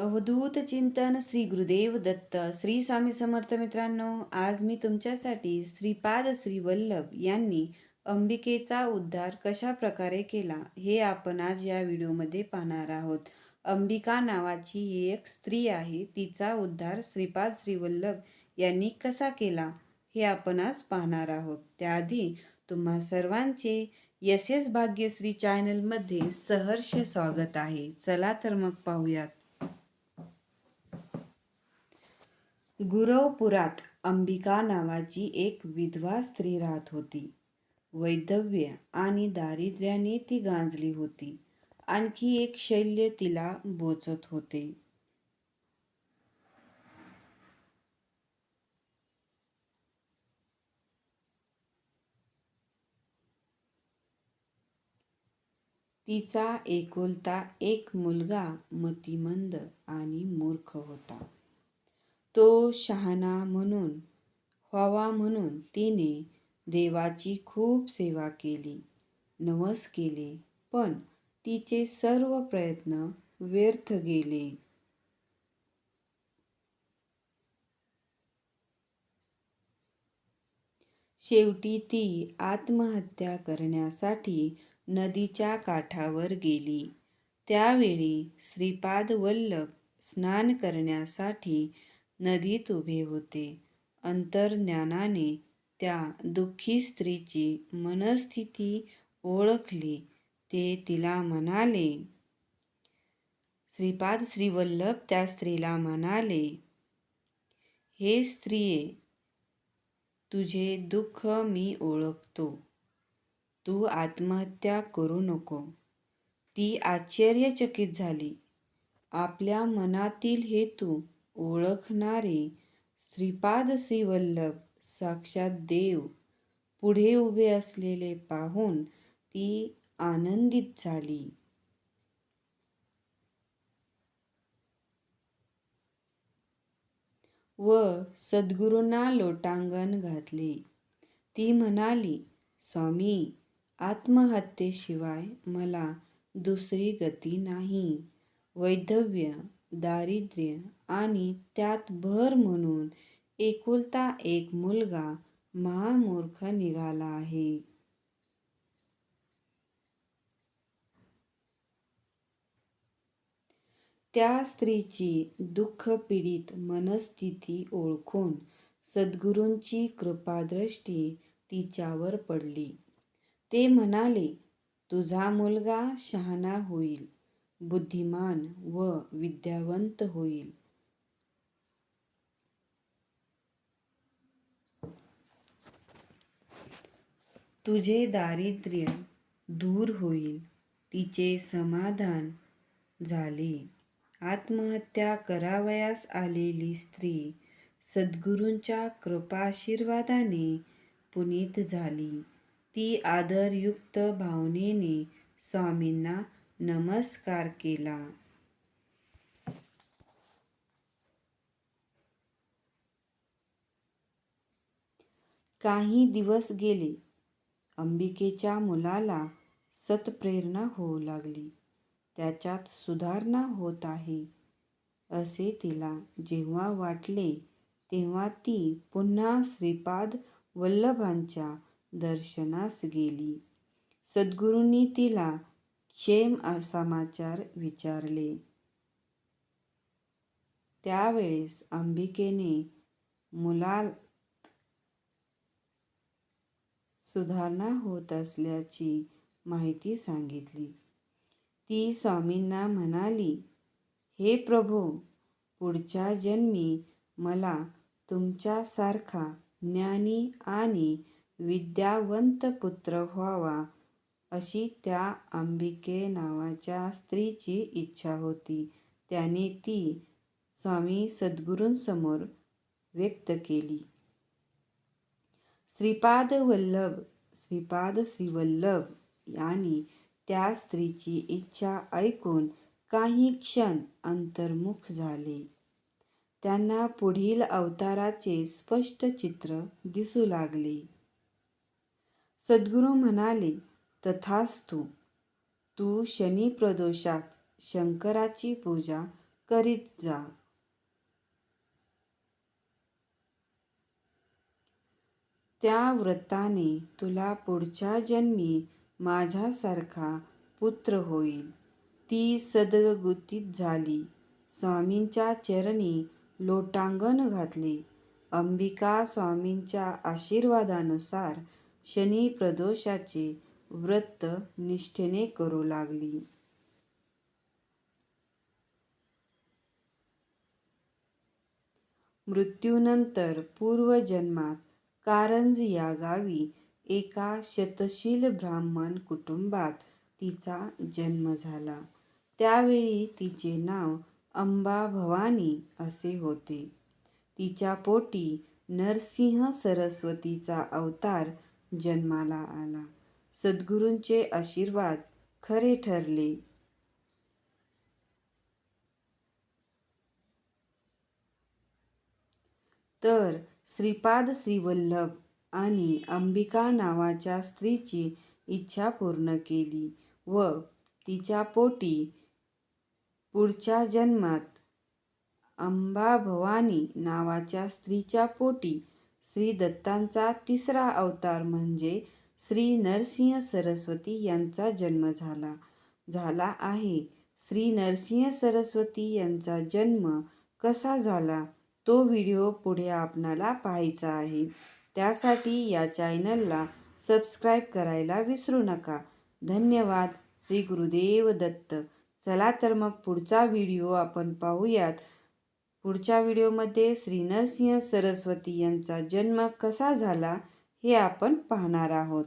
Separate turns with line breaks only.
अवधूत चिंतन श्री गुरुदेव दत्त. श्री स्वामी समर्थ मित्रांनो आज मी तुमच्यासाठी श्रीपाद श्री वल्लभ यांनी अंबिकेचा उद्धार कशा प्रकारे केला हे आपण आज या व्हिडिओमध्ये पाहणार आहोत. अंबिका नावाची ही एक स्त्री आहे तिचा उद्धार श्रीपाद श्रीवल्लभ यांनी कसा केला हे आपण आज पाहणार आहोत. त्याआधी तुम्हा सर्वांचे यस भाग्यश्री चॅनलमध्ये सहर्ष स्वागत आहे. चला तर मग पाहूयात. गुरवपुरात अंबिका नावाची एक विधवा स्त्री राहत होती. वैधव्य आणि दारिद्र्याने ती गांजली होती. आणखी एक शैल्य तिला बोचत होते. तिचा एकुलता एक मुलगा मतिमंद आणि मूर्ख होता. तो शहाणा म्हणून व्हावा म्हणून तिने देवाची खूप सेवा केली नवस केले पण तिचे सर्व प्रयत्न व्यर्थ गेले. शेवटी ती आत्महत्या करण्यासाठी नदीच्या काठावर गेली. त्यावेळी श्रीपाद वल्लभ स्नान करण्यासाठी नदीत उभे होते. अंतर्ज्ञानाने त्या दुःखी स्त्रीची मनस्थिती ओळखली. ते तिला म्हणाले श्रीपाद श्रीवल्लभ त्या स्त्रीला म्हणाले हे स्त्रिये तुझे दुःख मी ओळखतो. तू आत्महत्या करू नको. ती आश्चर्यचकित झाली. आपल्या मनातील हेतू ओळखणारे श्रीपाद श्रीवल्लभ साक्षात देव. पुढे उभे असलेले पाहून ती आनंदित झाली. व सद्गुरूंना लोटांगण घातले. ती म्हणाली स्वामी आत्महत्येशिवाय मला दुसरी गती नाही. वैधव्य दारिद्र्य आणि त्यात भर म्हणून एकुलता एक मुलगा महामूर्ख निघाला आहे. त्या स्त्रीची दुःखपीडित मनस्थिती ओळखून सद्गुरूंची कृपादृष्टी तिच्यावर पडली. ते म्हणाले तुझा मुलगा शहाणा होईल. बुद्धिमान व विद्यावंत होईल. तुझे दारिद्र्य दूर होईल तिचे समाधान झाले. आत्महत्या करावयास आलेली स्त्री सद्गुरूंच्या कृपाशीर्वादाने पुनीत झाली. ती आदरयुक्त भावनेने स्वामींना नमस्कार केला. काही दिवस गेले. अंबिकेच्या मुलाला सत्प्रेरणा होऊ लागली. त्याच्यात सुधारणा होत आहे. असे तिला जेव्हा वाटले तेव्हा ती पुन्हा श्रीपाद वल्लभांच्या दर्शनास गेली. सद्गुरूंनी तिला क्षेम समाचार विचारले. त्यावेळेस अंबिकेने मुलात सुधारणा होत असल्याची माहिती सांगितली. ती स्वामींना म्हणाली हे प्रभो पुढच्या जन्मी मला तुमच्यासारखा ज्ञानी आणि विद्यावंत पुत्र व्हावा अशी त्या अंबिके नावाच्या स्त्रीची इच्छा होती. त्याने ती स्वामी सद्गुरूंसमोर व्यक्त केली. श्रीपाद वल्लभ श्रीपाद श्रीवल्लभ आणि त्या स्त्रीची इच्छा ऐकून काही क्षण अंतर्मुख झाले. त्यांना पुढील अवताराचे स्पष्ट चित्र दिसू लागले. सद्गुरू म्हणाले तथास्तु तू शनी प्रदोषात शंकराची पूजा करीत जा. त्या व्रताने तुला पुढच्या जन्मी माझ्यासारखा पुत्र होईल. ती सदगुतीत झाली. स्वामींच्या चरणी लोटांगण घातले. अंबिका स्वामींच्या आशीर्वादानुसार शनी प्रदोषाचे व्रत निष्ठेने करू लागली. मृत्यूनंतर पूर्वजन्मात कारंज या गावी एका शतशील ब्राह्मण कुटुंबात तिचा जन्म झाला. त्यावेळी तिचे नाव अंबा भवानी असे होते. तिच्या पोटी नरसिंह सरस्वतीचा अवतार जन्माला आला. सद्गुरूंचे आशीर्वाद खरे ठरले. तर श्रीपाद श्रीवल्लभ आणि अंबिका नावाच्या स्त्रीची इच्छा पूर्ण केली व तिच्या पोटी पुढच्या जन्मात अंबा भवानी नावाच्या स्त्रीच्या पोटी श्री दत्तांचा तिसरा अवतार म्हणजे श्री नरसिंह सरस्वती यांचा जन्म झाला. झाला आहे. श्री नरसिंह सरस्वती यांचा जन्म कसा झाला? तो व्हिडिओ पुढे आपणाला पाहायचा आहे. त्यासाठी या चॅनलला सबस्क्राईब करायला विसरू नका. धन्यवाद. श्री गुरुदेव दत्त. चला तर मग पुढचा व्हिडिओ आपण पाहूयात. पुढच्या व्हिडिओमध्ये श्री नरसिंह सरस्वती यांचा जन्म कसा झाला? हे आपण पाहणार आहोत.